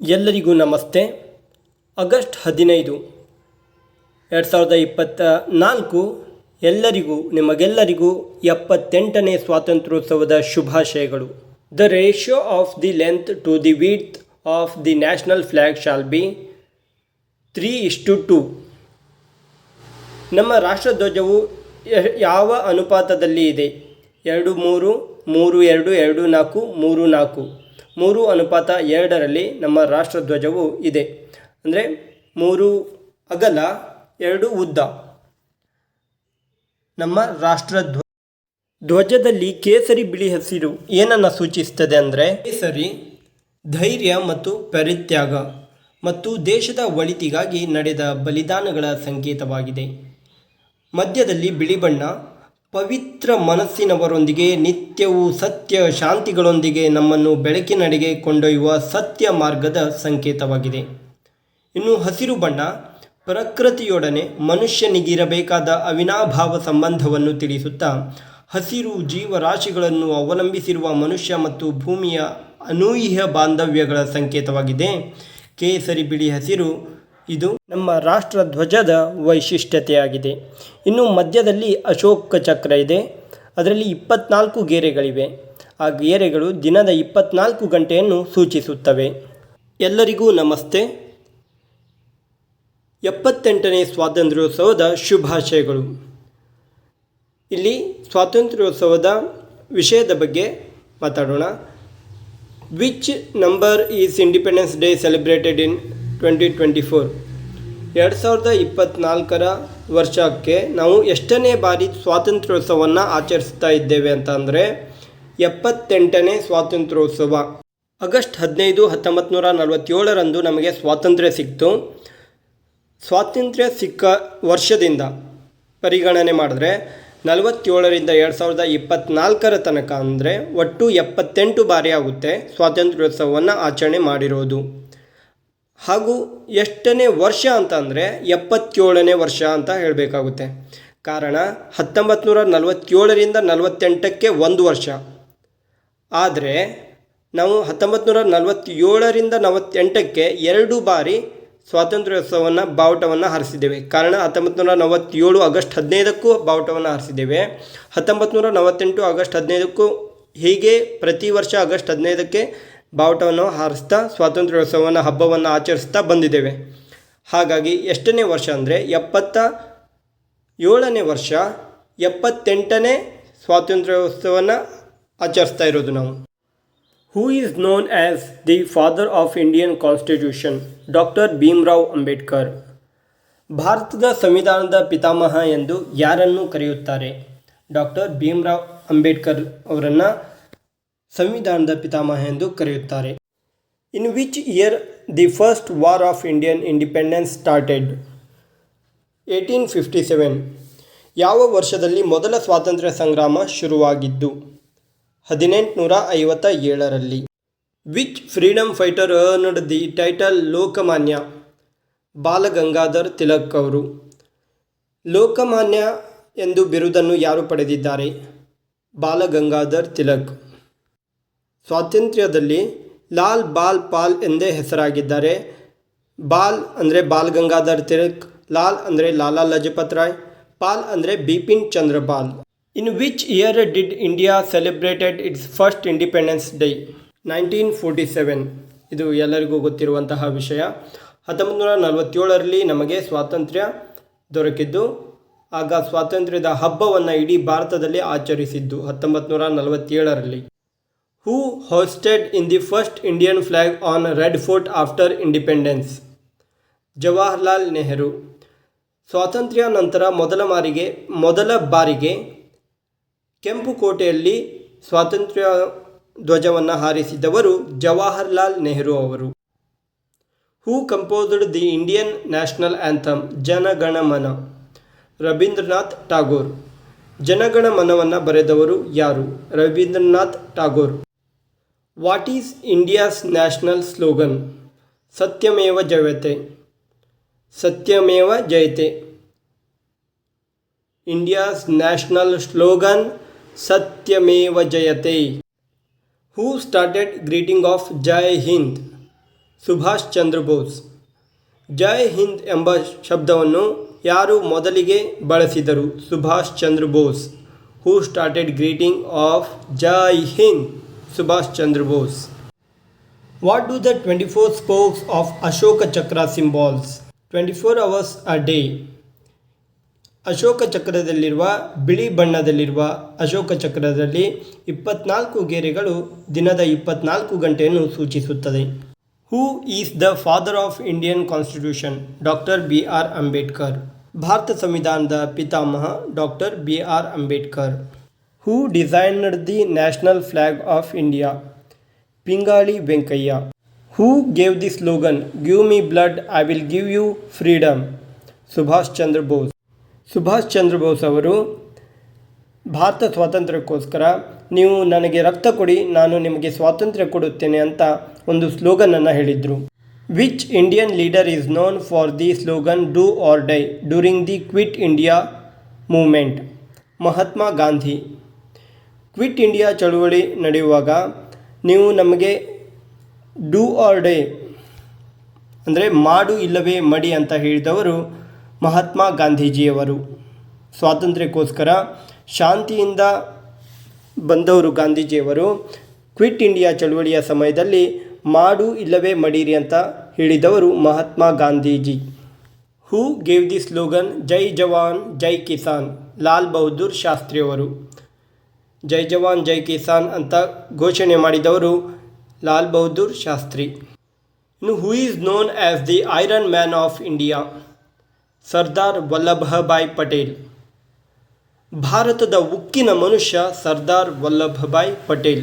ಎಲ್ಲರಿಗೂ ನಮಸ್ತೆ. ಆಗಸ್ಟ್ ಹದಿನೈದು, ಎರಡು ಸಾವಿರದ ಇಪ್ಪತ್ತ ನಾಲ್ಕು ಎಲ್ಲರಿಗೂ, ನಿಮಗೆಲ್ಲರಿಗೂ ಎಪ್ಪತ್ತೆಂಟನೇ ಸ್ವಾತಂತ್ರ್ಯೋತ್ಸವದ ಶುಭಾಶಯಗಳು. The ratio of the length to the width of the national flag shall be three ಇಷ್ಟು ಟು ನಮ್ಮ ರಾಷ್ಟ್ರಧ್ವಜವು ಯಾವ ಅನುಪಾತದಲ್ಲಿ ಇದೆ? ಎರಡು, ಮೂರು ಮೂರು, ಎರಡು ಎರಡು, ನಾಲ್ಕು, ಮೂರು, ನಾಲ್ಕು. ಮೂರು ಅನುಪಾತ ಎರಡರಲ್ಲಿ ನಮ್ಮ ರಾಷ್ಟ್ರಧ್ವಜವು ಇದೆ. ಅಂದರೆ ಮೂರು ಅಗಲ, ಎರಡು ಉದ್ದ. ನಮ್ಮ ರಾಷ್ಟ್ರಧ್ವ ಧ್ವಜದಲ್ಲಿ ಕೇಸರಿ ಬಿಳಿ ಹಸಿರು ಏನನ್ನು ಸೂಚಿಸ್ತದೆ ಅಂದರೆ ಕೇಸರಿ, ಧೈರ್ಯ ಮತ್ತು ಪರಿತ್ಯಾಗ ಮತ್ತು ದೇಶದ ಒಳಿತಿಗಾಗಿ ನಡೆದ ಬಲಿದಾನಗಳ ಸಂಕೇತವಾಗಿದೆ. ಮಧ್ಯದಲ್ಲಿ ಬಿಳಿ ಬಣ್ಣ ಪವಿತ್ರ ಮನಸ್ಸಿನವರೊಂದಿಗೆ, ನಿತ್ಯವೂ ಸತ್ಯ ಶಾಂತಿಗಳೊಂದಿಗೆ ನಮ್ಮನ್ನು ಬೆಳಕಿನಡೆಗೆ ಕೊಂಡೊಯ್ಯುವ ಸತ್ಯ ಮಾರ್ಗದ ಸಂಕೇತವಾಗಿದೆ. ಇನ್ನು ಹಸಿರು ಬಣ್ಣ, ಪ್ರಕೃತಿಯೊಡನೆ ಮನುಷ್ಯನಿಗಿರಬೇಕಾದ ಅವಿನಾಭಾವ ಸಂಬಂಧವನ್ನು ತಿಳಿಸುತ್ತಾ, ಹಸಿರು ಜೀವರಾಶಿಗಳನ್ನು ಅವಲಂಬಿಸಿರುವ ಮನುಷ್ಯ ಮತ್ತು ಭೂಮಿಯ ಅನೂಹ್ಯ ಬಾಂಧವ್ಯಗಳ ಸಂಕೇತವಾಗಿದೆ. ಕೇಸರಿ ಬಿಳಿ ಹಸಿರು ಇದು ನಮ್ಮ ರಾಷ್ಟ್ರ ಧ್ವಜದ ವೈಶಿಷ್ಟ್ಯತೆಯಾಗಿದೆ. ಇನ್ನು ಮಧ್ಯದಲ್ಲಿ ಅಶೋಕ ಚಕ್ರ ಇದೆ. ಅದರಲ್ಲಿ ಇಪ್ಪತ್ನಾಲ್ಕು ಗೆರೆಗಳಿವೆ. ಆ ಗೆರೆಗಳು ದಿನದ ಇಪ್ಪತ್ನಾಲ್ಕು ಗಂಟೆಯನ್ನು ಸೂಚಿಸುತ್ತವೆ. ಎಲ್ಲರಿಗೂ ನಮಸ್ತೆ. ಎಪ್ಪತ್ತೆಂಟನೇ ಸ್ವಾತಂತ್ರ್ಯೋತ್ಸವದ ಶುಭಾಶಯಗಳು. ಇಲ್ಲಿ ಸ್ವಾತಂತ್ರ್ಯೋತ್ಸವದ ವಿಷಯದ ಬಗ್ಗೆ ಮಾತಾಡೋಣ. Which number is independence day celebrated in twenty twenty four ಎರಡು ಸಾವಿರದ ಇಪ್ಪತ್ತ್ನಾಲ್ಕರ ವರ್ಷಕ್ಕೆ ನಾವು ಎಷ್ಟನೇ ಬಾರಿ ಸ್ವಾತಂತ್ರ್ಯೋತ್ಸವವನ್ನು ಆಚರಿಸ್ತಾ ಇದ್ದೇವೆ ಅಂತ ಅಂದರೆ ಎಪ್ಪತ್ತೆಂಟನೇ ಸ್ವಾತಂತ್ರ್ಯೋತ್ಸವ. ಆಗಸ್ಟ್ ಹದಿನೈದು ಹತ್ತೊಂಬತ್ತು ನೂರ ನಲವತ್ತೇಳರಂದು ನಮಗೆ ಸ್ವಾತಂತ್ರ್ಯ ಸಿಕ್ತು. ಸ್ವಾತಂತ್ರ್ಯ ಸಿಕ್ಕ ವರ್ಷದಿಂದ ಪರಿಗಣನೆ ಮಾಡಿದ್ರೆ ನಲವತ್ತೇಳರಿಂದ ಎರಡು ಸಾವಿರದ ಇಪ್ಪತ್ತ್ನಾಲ್ಕರ ತನಕ ಅಂದರೆ ಒಟ್ಟು ಎಪ್ಪತ್ತೆಂಟು ಬಾರಿ ಆಗುತ್ತೆ ಸ್ವಾತಂತ್ರ್ಯೋತ್ಸವವನ್ನು ಆಚರಣೆ ಮಾಡಿರೋದು. ಹಾಗೂ ಎಷ್ಟನೇ ವರ್ಷ ಅಂತಂದರೆ ಎಪ್ಪತ್ತೇಳನೇ ವರ್ಷ ಅಂತ ಹೇಳಬೇಕಾಗುತ್ತೆ. ಕಾರಣ ಹತ್ತೊಂಬತ್ತು ನೂರ ನಲವತ್ತೇಳರಿಂದ ನಲವತ್ತೆಂಟಕ್ಕೆ ಒಂದು ವರ್ಷ. ಆದರೆ ನಾವು ಹತ್ತೊಂಬತ್ತು ನೂರ ನಲವತ್ತೇಳರಿಂದ ನಲವತ್ತೆಂಟಕ್ಕೆ ಎರಡು ಬಾರಿ ಸ್ವಾತಂತ್ರ್ಯೋತ್ಸವವನ್ನು ಬಾವುಟವನ್ನು ಹಾರಿಸಿದ್ದೇವೆ. ಕಾರಣ ಹತ್ತೊಂಬತ್ತು ನೂರ ನಲವತ್ತೇಳು ಆಗಸ್ಟ್ ಹದಿನೈದಕ್ಕೂ ಬಾವುಟವನ್ನು ಹಾರಿಸಿದ್ದೇವೆ. ಹತ್ತೊಂಬತ್ತು ನೂರ ನಲವತ್ತೆಂಟು ಆಗಸ್ಟ್ ಹದಿನೈದಕ್ಕೂ ಹೀಗೆ ಪ್ರತಿ ವರ್ಷ ಆಗಸ್ಟ್ ಹದಿನೈದಕ್ಕೆ ಬಾವುಟವನ್ನು ಹಾರಿಸ್ತಾ ಸ್ವಾತಂತ್ರ್ಯೋತ್ಸವನ ಹಬ್ಬವನ್ನು ಆಚರಿಸ್ತಾ ಬಂದಿದ್ದೇವೆ. ಹಾಗಾಗಿ ಎಷ್ಟನೇ ವರ್ಷ ಅಂದರೆ ಎಪ್ಪತ್ತ ಏಳನೇ ವರ್ಷ, ಎಪ್ಪತ್ತೆಂಟನೇ ಸ್ವಾತಂತ್ರ್ಯೋತ್ಸವವನ್ನು ಆಚರಿಸ್ತಾ ಇರೋದು ನಾವು. Who is known as the father of Indian constitution doctor Bhimrao Ambedkar ಭಾರತದ ಸಂವಿಧಾನದ ಪಿತಾಮಹ ಎಂದು ಯಾರನ್ನು ಕರೆಯುತ್ತಾರೆ? ಡಾಕ್ಟರ್ ಭೀಮ್ರಾವ್ ಅಂಬೇಡ್ಕರ್ ಅವರನ್ನು ಸಂವಿಧಾನದ ಪಿತಾಮಹ ಎಂದು ಕರೆಯುತ್ತಾರೆ. In which year the first war of Indian independence started eighteen fifty seven ಯಾವ ವರ್ಷದಲ್ಲಿ ಮೊದಲ ಸ್ವಾತಂತ್ರ್ಯ ಸಂಗ್ರಾಮ ಶುರುವಾಗಿದ್ದು? ಹದಿನೆಂಟುನೂರ ಐವತ್ತ ಏಳರಲ್ಲಿ which freedom fighter earned the title Lokmanya? Balgangadhar Tilak ಅವರು. ಲೋಕಮಾನ್ಯ ಎಂದು ಬಿರುದನ್ನು ಯಾರು ಪಡೆದಿದ್ದಾರೆ? ಬಾಲಗಂಗಾಧರ್ ತಿಲಕ್. ಸ್ವಾತಂತ್ರ್ಯದಲ್ಲಿ ಲಾಲ್ ಬಾಲ್ ಪಾಲ್ ಎಂದೇ ಹೆಸರಾಗಿದ್ದಾರೆ. ಬಾಲ್ ಅಂದರೆ ಬಾಲ್ ಗಂಗಾಧರ್ ತಿಲಕ್, ಲಾಲ್ ಅಂದರೆ ಲಾಲಾ ಲಜಪತ್ ರಾಯ್, ಪಾಲ್ ಅಂದರೆ Bipin Chandra Pal in which year did India celebrated its first independence day? Nineteen forty seven. ಇದು ಎಲ್ಲರಿಗೂ ಗೊತ್ತಿರುವಂತಹ ವಿಷಯ. ಹತ್ತೊಂಬತ್ತು ನೂರ ನಲವತ್ತೇಳರಲ್ಲಿ ನಮಗೆ ಸ್ವಾತಂತ್ರ್ಯ ದೊರಕಿದ್ದು, ಆಗ ಸ್ವಾತಂತ್ರ್ಯದ ಹಬ್ಬವನ್ನು ಇಡೀ ಭಾರತದಲ್ಲಿ ಆಚರಿಸಿದ್ದು ಹತ್ತೊಂಬತ್ತು ನೂರ ನಲವತ್ತೇಳರಲ್ಲಿ. Who hoisted in the first Indian flag on red Fort after independence Jawaharlal Nehru ಸ್ವಾತಂತ್ರ್ಯ ನಂತರ ಮೊದಲ ಮಾರಿಗೆ, ಮೊದಲ ಬಾರಿಗೆ ಕೆಂಪು ಕೋಟೆಯಲ್ಲಿ ಸ್ವಾತಂತ್ರ್ಯ ಧ್ವಜವನ್ನು ಹಾರಿಸಿದವರು ಜವಾಹರ್ಲಾಲ್ ನೆಹರು ಅವರು. Who composed the Indian national anthem Jana Gana Mana. Rabindranath Tagore ಜನಗಣಮನವನ್ನು ಬರೆದವರು ಯಾರು? Rabindranath Tagore what is India's national slogan Satyameva Jayate. Satyameva Jayate. India's national slogan Satyameva Jayate. Who started greeting of Jai Hind Subhash Chandra Bose. Jai Hind ಎಂಬ ಶಬ್ದವನ್ನು ಯಾರು ಮೊದಲಿಗೆ ಬಳಸಿದರು? Subhash Chandra Bose. Who started greeting of Jai Hind Subhash Chandra Bose what do the twenty four spokes of Ashoka Chakra symbols twenty four hours a day Ashoka ಚಕ್ರದಲ್ಲಿರುವ ಬಿಳಿ ಬಣ್ಣದಲ್ಲಿರುವ ಅಶೋಕ ಚಕ್ರದಲ್ಲಿ ಇಪ್ಪತ್ನಾಲ್ಕು ಗೆರೆಗಳು ದಿನದ ಇಪ್ಪತ್ನಾಲ್ಕು ಗಂಟೆಯನ್ನು ಸೂಚಿಸುತ್ತದೆ. Who is the father of Indian constitution doctor B R Ambedkar Bharat ಸಂವಿಧಾನದ ಪಿತಾಮಹ doctor B R Ambedkar who designed the national flag of India Pingali Venkayya who gave the slogan give me blood I will give you freedom Subhash Chandra Bose Subhash Chandra Bose ಅವರು, ಭಾರತ ಸ್ವಾತಂತ್ರ್ಯಕ್ಕೋಸ್ಕರ ನೀವು ನನಗೆ ರಕ್ತ ಕೊಡಿ, ನಾನು ನಿಮಗೆ ಸ್ವಾತಂತ್ರ್ಯ ಕೊಡುತ್ತೇನೆ ಅಂತ ಒಂದು ಸ್ಲೋಗನನ್ನು ಹೇಳಿದರು. Which Indian leader is known for the slogan do or die during the quit India movement Mahatma Gandhi. Quit India ಚಳುವಳಿ ನಡೆಯುವಾಗ ನೀವು ನಮಗೆ ಡೂ ಆರ್ ಡೇ ಅಂದರೆ ಮಾಡು ಇಲ್ಲವೇ ಮಡಿ ಅಂತ ಹೇಳಿದವರು ಮಹಾತ್ಮ ಗಾಂಧೀಜಿಯವರು. ಸ್ವಾತಂತ್ರ್ಯಕ್ಕೋಸ್ಕರ ಶಾಂತಿಯಿಂದ ಬಂದವರು ಗಾಂಧೀಜಿಯವರು, ಕ್ವಿಟ್ ಇಂಡಿಯಾ ಚಳುವಳಿಯ ಸಮಯದಲ್ಲಿ ಮಾಡು ಇಲ್ಲವೇ ಮಡೀರಿ ಅಂತ ಹೇಳಿದವರು Mahatma Gandhiji. Who gave the slogan, ಜೈ ಜವಾನ್, ಜೈ ಕಿಸಾನ್, ಲಾಲ್ ಬಹದ್ದೂರ್ ಶಾಸ್ತ್ರಿಯವರು. ಜೈ ಜವಾನ್, ಜೈ ಕಿಸಾನ್ ಅಂತ ಘೋಷಣೆ ಮಾಡಿದವರು ಲಾಲ್ ಬಹದ್ದೂರ್ ಶಾಸ್ತ್ರಿ. ಇನ್ನು who is known as the iron man of India Sardar Vallabhbhai Patel. ಭಾರತದ ಉಕ್ಕಿನ ಮನುಷ್ಯ Sardar Vallabhbhai Patel.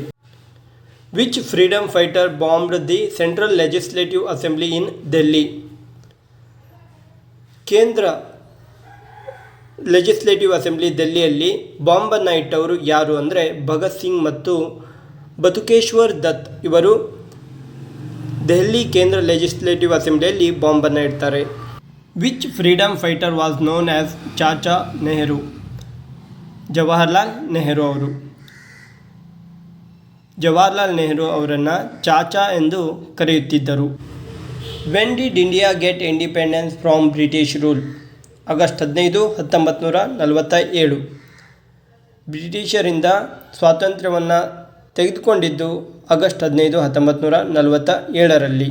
Which freedom fighter bombed the central legislative assembly in Delhi ಕೇಂದ್ರ legislative assembly ದೆಲ್ಲಿಯಲ್ಲಿ ಬಾಂಬನ್ನು ಇಟ್ಟವರು ಯಾರು ಅಂದರೆ ಭಗತ್ ಸಿಂಗ್ ಮತ್ತು ಬತುಕೇಶ್ವರ್ ದತ್ ಇವರು ದೆಹಲಿ ಕೇಂದ್ರ ಲೆಜಿಸ್ಲೇಟಿವ್ ಅಸೆಂಬ್ಲಿಯಲ್ಲಿ ಬಾಂಬನ್ನು ಇಡ್ತಾರೆ. Which freedom fighter was known as Chacha Nehru Jawaharlal Nehru ಅವರು. ಜವಾಹರ್ಲಾಲ್ ನೆಹರು ಅವರನ್ನು ಚಾಚಾ ಎಂದು ಕರೆಯುತ್ತಿದ್ದರು. When did India get independence from British rule August ಹದಿನೈದು ಹತ್ತೊಂಬತ್ತು ನೂರ ನಲವತ್ತ ಏಳು ಬ್ರಿಟಿಷರಿಂದ ಸ್ವಾತಂತ್ರ್ಯವನ್ನು ತೆಗೆದುಕೊಂಡಿದ್ದು ಆಗಸ್ಟ್ ಹದಿನೈದು ಹತ್ತೊಂಬತ್ತು ನೂರ ನಲವತ್ತ ಏಳರಲ್ಲಿ